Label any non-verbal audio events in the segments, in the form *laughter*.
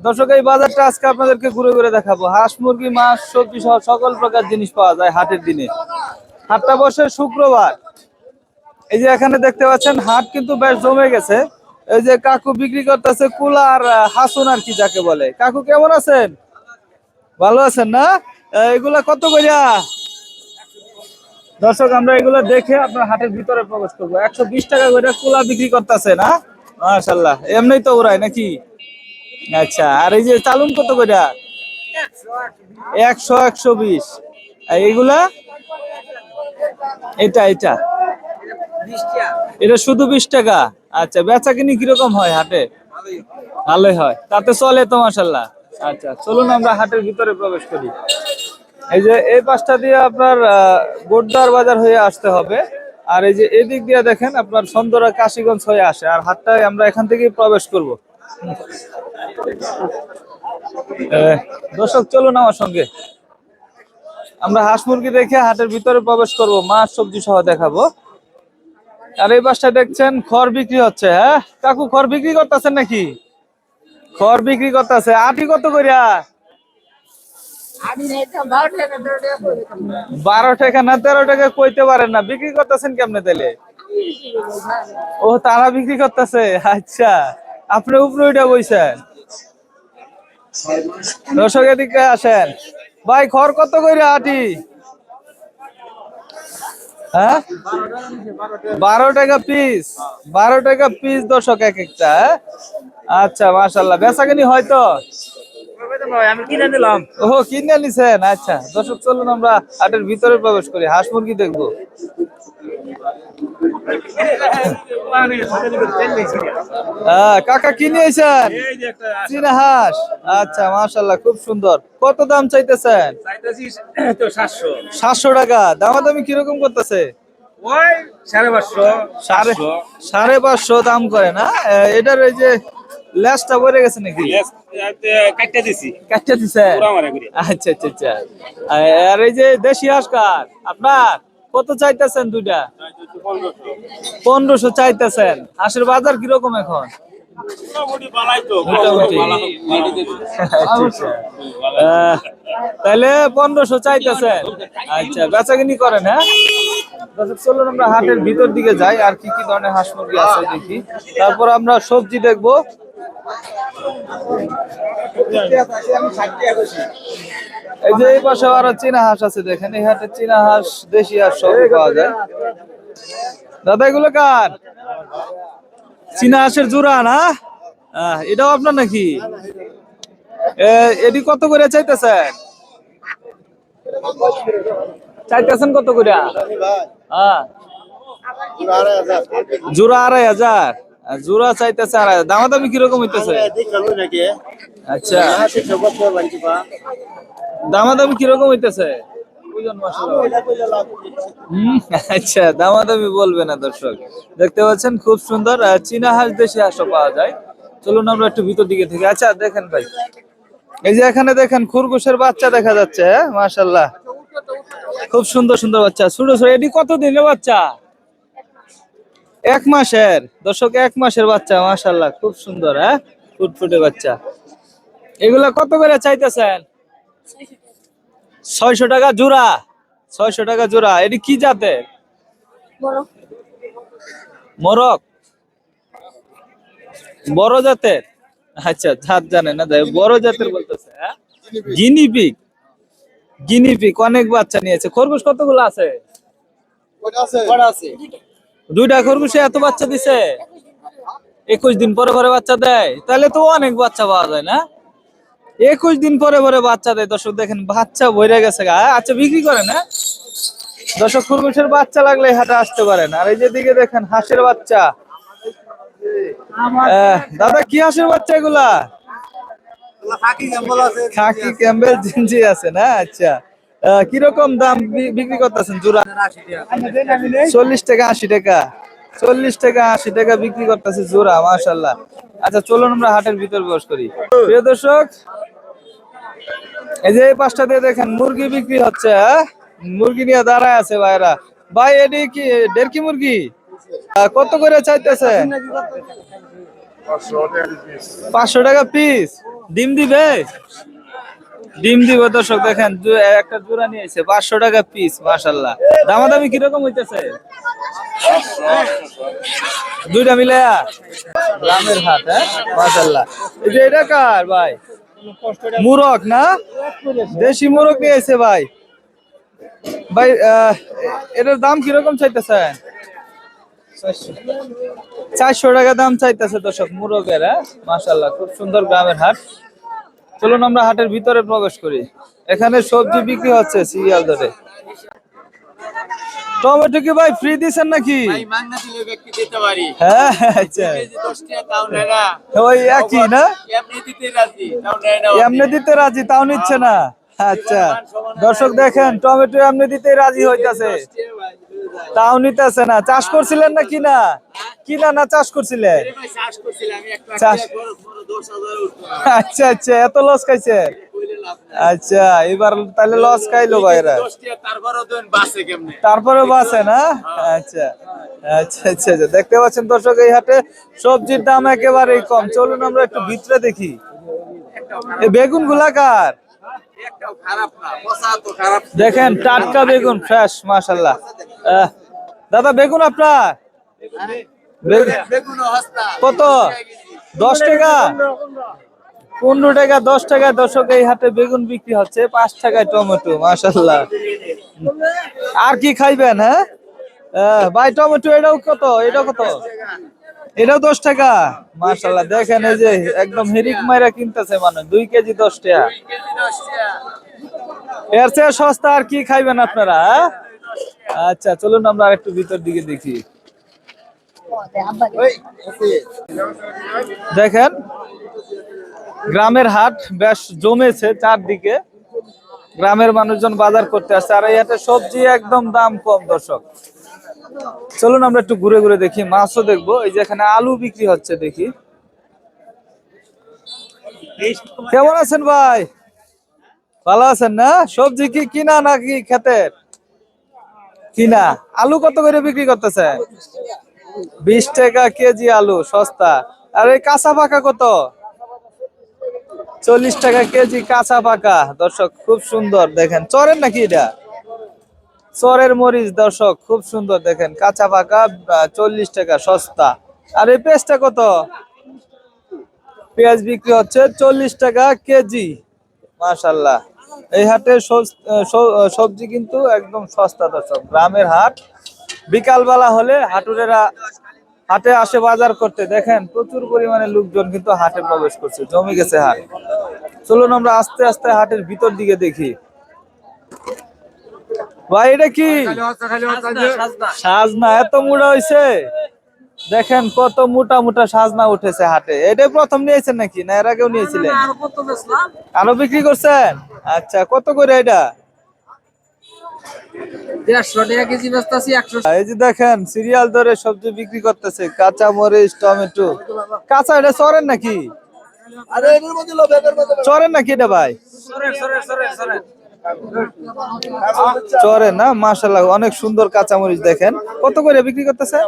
দর্শক, এই বাজারটা আজকে আপনাদেরকে ঘুরে ঘুরে দেখাবো। হাঁস, মুরগি, মাছ, সবজি সহ সকল প্রকার জিনিস পাওয়া যায় হাটের দিনে। হাটটা বসে শুক্রবার। এই যে এখানে দেখতে পাচ্ছেন, হাট কিন্তু বেশ জমে গেছে। এই যে কাকু বিক্রি করতেছে কুলা আর হাসুন আর কি যাকে বলে। কাকু কেমন আছেন? ভালো আছেন না? এগুলা কত করিয়া দর্শক, আমরা এগুলো দেখে আপনার হাটের ভিতরে প্রবেশ করব। একশো বিশ টাকা করে কুলা বিক্রি করতেছে না? মাশাল্লাহ এমনি তো ওরাই নাকি? আচ্ছা আর এই যে চালুন কত করে? একশো একশো বিশ। আর এইগুলা এটা এটা। এটা শুধু বিশ টাকা? আচ্ছা বেচা কিনি কীরকম হয় হাটে? ভালোই হয়। তাতে চলে তো মাসাল্লাহ আচ্ছা চলুন আমরা হাটের ভিতরে প্রবেশ করি। এই যে এই পাশটা দিয়ে আপনার গোড্ডার বাজার হয়ে আসতে হবে। আর এই যে এদিক দিয়ে দেখেন আপনার সন্দরা কাশিগঞ্জ হয়ে আসে। আর হাটটায় আমরা এখান থেকেই প্রবেশ করব। দর্শক চলুন আমার সঙ্গে। আমরা হাঁস মুরগি রেখে হাটের ভিতরে প্রবেশ করব মাছ সবজি সহ দেখাবো। আর এই পাশটা দেখছেন খড় বিক্রি হচ্ছে হ্যাঁ? কাকু খড় বিক্রি করতেছেন নাকি? খড় বিক্রি করতেছে। আটি কত করিয়া বারো টাকা না তেরো টাকা কইতে পারেন না। বিক্রি করতেছেন কেমনে তাহলে ও তারা বিক্রি করতেছে আচ্ছা। আপনি উপরে ওইটা বইছেন। দর্শক এদিকে আসেন। ভাই, খড় কত করে আটি? হ্যাঁ? বারো টাকা পিস বারো টাকা পিস দর্শক এক একটা হ্যাঁ? আচ্ছা মাশাল্লাহ বেচাকেনি হয়তো? ও, কিনে নিছেন? আচ্ছা দর্শক চলুন আমরা হাটের ভিতরে প্রবেশ করি। হাঁস মুরগি দেখব। কাকা চীনা হাঁস। আচ্ছা মাশাল্লাহ খুব সুন্দর। কত দাম চাইতেছেন? সাতশো। টাকা। দামাদামি কীরকম করতেছে? ওই সাড়ে পাঁচশো। দাম করে না? এটার এই যে লেসটা পড়ে গেছে নাকি? কাটতে দিছি। কাটতে দিছে? আচ্ছা আচ্ছা আচ্ছা। আর এই যে দেশি হাঁস কার? আপনার? কত চাইতেছেন দুইটা? পনেরোশো চাইতেছেন। হাঁসের বাজার কীরকম এখন? তাহলে পনেরোশো চাইতেছেন। আচ্ছা বেচাকিনি করেন হ্যাঁ? চলুন আমরা হাটের ভিতর দিকে যাই, আর কি কি ধরনের হাঁস মুরগি আছে দেখি। তারপর আমরা সবজি দেখব। এই যে এই পাশে আরও চীনা হাঁস আছে দেখেন এই হাটে চীনা হাঁস দেশি হাঁস সব পাওয়া যায়। দাদা এগুলো কার? চীনা হাঁসের জোড়া না? এটাও আপনার নাকি? এটি কত করে চাইতেছেন? চাইতেছেন কত করে? হ্যাঁ। জোড়া আড়াই হাজার। আর জোড়া চাইতেছে আড়াই হাজার। দামাদামি কীরকম হইতেছে? আচ্ছা। দামাদামি কীরকম হইতেছে? আচ্ছা দামাদামি বলবে না দর্শক। দেখতে পাচ্ছেন, খুব সুন্দর। চীনা হাঁস দেশি হাঁসও পাওয়া যায়। চলুন আমরা একটু ভিতর দিকে থেকে আচ্ছা দেখেন ভাই। এই যে এখানে দেখেন, খরগোশের বাচ্চা দেখা যাচ্ছে হ্যাঁ? মাশাল্লাহ খুব সুন্দর সুন্দর বাচ্চা। ছোট ছোট। এটি কত দিনের বাচ্চা? এক মাসের। দর্শক, এক মাসের বাচ্চা মাশাল্লাহ খুব সুন্দর হ্যাঁ? ফুটফুটে বাচ্চা। এগুলা কত করে চাইতেছেন? ছয়শো টাকা জোড়া ছয়শো টাকা জোড়া। এটি কি জাতের? মরক। বড় জাতের? আচ্ছা জাত জানে না তাই বড় জাতের বলতেছে হ্যাঁ? গিনিপিক গিনিপিক অনেক বাচ্চা নিয়েছে। খরগোশ কতগুলো আছে? দুইটা খরগোশে এত বাচ্চা দিছে? একুশ দিন পরে পরে বাচ্চা দেয়। তাহলে তো অনেক বাচ্চা পাওয়া যায় না? একুশ দিন পরে পরে বাচ্চা দেয়। দর্শক, দেখেন বাচ্চা ভরে গেছে গা। আচ্ছা বিক্রি করে না দর্শক খরগোশের বাচ্চা লাগলে হাটে আসতে পারেন। আর এই যে দিকে দেখেন, হাঁসের বাচ্চা। দাদা, কি হাঁসের বাচ্চা এগুলা? আছে না? আচ্ছা। কীরকম দাম বিক্রি চল্লিশ টাকা, আশি টাকা। চল্লিশ টাকা, আশি টাকা বিক্রি আচ্ছা চলুন আমরা হাটের ভিতর বস করি। প্রিয় দর্শক এই যে এই পাঁচটা দিয়ে দেখেন, মুরগি বিক্রি হচ্ছে হ্যাঁ? মুরগি নিয়ে দাঁড়ায় আছে ভাইরা। ভাই, এটি কি দেড়কি মুরগি? কত করে চাইতেছে? পাঁচশো টাকা পিস ডিম দিবে? ডিম দিব, দর্শক, দেখেন একটা জোড়া নিয়েছে পাঁচশো টাকা পিস মাশাল্লাহ দামাদামি কীরকম হইতেছে? দুইটা মিলে গ্রামের হাট হ্যাঁ? যে এটা কার, ভাই? মুরগ, না? দেশি মুরগ নিয়েছে ভাই। ভাই এটার দাম কীরকম চাইতেছে? চারশো টাকা দাম চাইতেছে দর্শক, মুরগের হ্যাঁ? মাশাল্লাহ খুব সুন্দর গ্রামের হাট। চলুন আমরা হাটের ভিতরে প্রবেশ করি। এখানে সবজি বিক্রি হচ্ছে, সিরিয়াল ধরে। টমেটো কি ভাই ফ্রি দিছেন নাকি? হ্যাঁ আচ্ছা। ওই একই না? এমনি দিতে রাজি তাও নিচ্ছে না? আচ্ছা। দর্শক দেখেন টমেটো এমনি দিতে রাজি হইতাছে। তাও নিতেছে না। চাষ করছিলেন না কিনা? কিনা না চাষ করছিলেন আচ্ছা আচ্ছা এত লস খাইছে। আচ্ছা এবার তাহলে লস খাইলো ভাইরা। তারপরে বাসে না? আচ্ছা আচ্ছা আচ্ছা আচ্ছা। দেখতে পাচ্ছেন দর্শক এই হাটে সবজির দাম একেবারেই কম। চলুন আমরা একটু ভিতরে দেখি। বেগুন গুলাকার দেখেন টাটকা বেগুন ফ্রেশ মাশাল্লাহ আহ, দাদা বেগুন আপনার? হস্তা। কত? দশ টাকা? পনেরো টাকা, দশ টাকা দশক এই হাটে বেগুন বিক্রি হচ্ছে, পাঁচ টাকায় টমেটো মাশাল্লাহ আর কি খাইবেন হ্যাঁ? ভাই, টমেটো এটাও কত? এটাও কত? এটাও দশ টাকা? মাশাল্লাহ দেখেন এই যে একদম হেরিক মাইরা কিনতেছে মানে দুই কেজি দশ টাকা। এর চেয়ে সস্তা আর কি খাইবেন আপনারা হ্যাঁ? আচ্ছা চলুন আমরা একটু ভিতর দিকে দেখি। দেখেন গ্রামের হাট বেশ জমেছে চারদিকে। গ্রামের মানুষজন বাজার করতে আসছে আর এই সবজি একদম দাম কম, দর্শক। চলুন আমরা একটু ঘুরে ঘুরে দেখি, মাছও দেখব। এই যে এখানে আলু বিক্রি হচ্ছে, দেখি। কেমন আছেন ভাই? ভালো আছেন না? সবজি কি কিনা নাকি খেতের কিনা? আলু কত করে বিক্রি করতেছে? বিশ টাকা কেজি আলু, সস্তা। আর এই কাঁচা পাকা কত? চল্লিশ টাকা কেজি কাঁচা পাকা। দর্শক, খুব সুন্দর দেখেন। চরের নাকি এটা? চরের মরিচ, দর্শক, খুব সুন্দর দেখেন। কাঁচা পাকা চল্লিশ টাকা, সস্তা। আর এই পেঁয়াজটা কত? পেঁয়াজ বিক্রি হচ্ছে চল্লিশ টাকা কেজি। মাশাল্লাহ এই হাটে সবজি কিন্তু একদম সস্তা, দর্শক। গ্রামের হাট। বিকালবেলা হলে হাটুরেরা হাটে আসে বাজার করতে, দেখেন প্রচুর পরিমাণে লোকজন কিন্তু হাটে প্রবেশ করছে, জমে গেছে হাট। চলুন আমরা আস্তে আস্তে হাটের ভিতর দিকে দেখি। ভাই, এটা কি? সাজনা, এত মোটা হইছে? দেখেন কত মোটা মোটা সাজনা উঠেছে হাটে। এটাই প্রথম নিয়েছেন নাকি? না, এর আগেও নিয়েছিলেন? আরও বিক্রি করছেন? আচ্ছা কত করে এটা? দেড়শো টাকা কেজি ব্যস্ত আছি একশো এই যে দেখেন সিরিয়াল ধরে সবজি বিক্রি করতেছে কাঁচা মরিচ টমেটো। কাঁচা এটা চরেন নাকি? চরেন নাকি এটা ভাই? চরেন না? অনেক সুন্দর কাঁচা মরিচ দেখেন। কত করে বিক্রি করতেছে?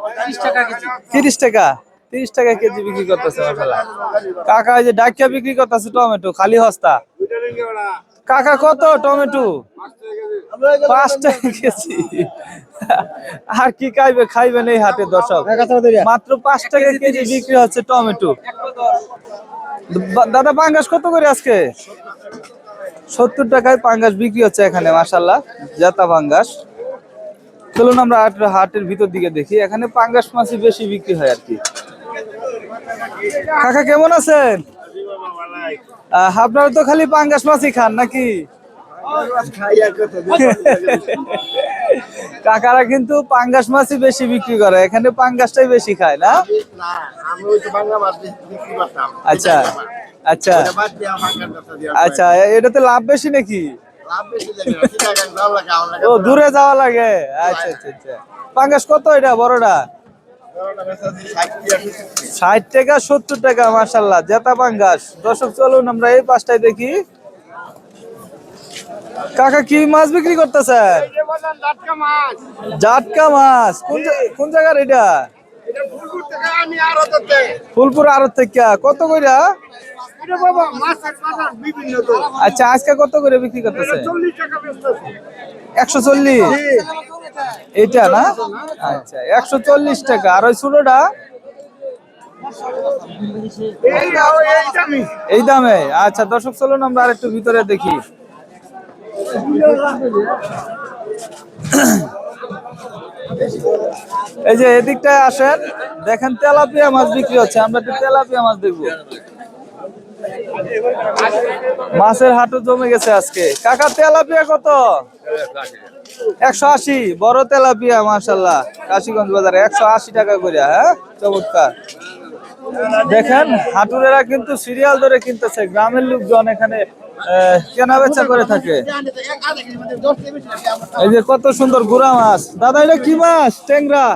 তিরিশ টাকা তিরিশ টাকা? কেজি বিক্রি করতেছে কাকা এই যে ডাকিয়া বিক্রি করতেছে টমেটো খালি হস্তা। কাকা কত? টমেটো। পাঁচ টাকা কেজি। আর কি খাইবে খাইবেন এই হাটে দর্শক। মাত্র পাঁচ টাকা কেজি বিক্রি হচ্ছে টমেটো। দাদা পাঙ্গাস কত করে আজকে? সত্তর টাকায় পাঙ্গাস বিক্রি হচ্ছে এখানে মাসাল্লাহ জাতা পাঙ্গাস। চলুন আমরা হাট- হাটের ভিতর দিকে দেখি। এখানে পাঙ্গাস মাছই বেশি বিক্রি হয় আর কি। কাকা কেমন আছেন? আপনারা তো খালি পাঙ্গাস মাছই খান নাকি? *laughs* কাকারা কিন্তু পাঙ্গাস মাছই বেশি বিক্রি করে এখানে পাঙ্গাসটাই বেশি খায় না? আচ্ছা আচ্ছা। আচ্ছা এটাতে লাভ বেশি নাকি? ও দূরে যাওয়া লাগে। আচ্ছা আচ্ছা আচ্ছা। পাঙ্গাস কত এটা বড়টা? ষাট টাকা, সত্তর টাকা মার্শাল্লাহ জেতা পাঙ্গাস। দর্শক, চলুন আমরা এই পাঁচটায় দেখি। কাকা, কি মাছ বিক্রি করতেছেন? জাটকা মাছ। কোন কোন জায়গার এটা? ফুলপুর আড়ত কত তো আচ্ছা আজকে কত করে বিক্রি করতেছে একশো চল্লিশ। এইটা না? আচ্ছা একশো চল্লিশ টাকা। আর ওই ছোটটা এই দামি। আচ্ছা দর্শক চলুন আমরা আরেকটু ভিতরে দেখি। এই যে এদিকটায় আসেন দেখেন তেলাপিয়া মাছ বিক্রি হচ্ছে আমরা একটু তেলাপিয়া মাছ দেখব। মাছের হাটও জমে গেছে আজকে। কাকা, তেলাপিয়া কত? একশো আশি। বড় তেলাপিয়া মাশাল্লাহ কাশিগঞ্জ বাজারে একশো আশি টাকা করে হ্যাঁ? চমৎকার। দেখেন, হাটুরেরা কিন্তু সিরিয়াল ধরে কিনতেছে। গ্রামের লোকজন এখানে কেনা বেচা করে থাকে। এই যে কত সুন্দর গুড়া মাছ। দাদা, এটা কি মাছ? দাও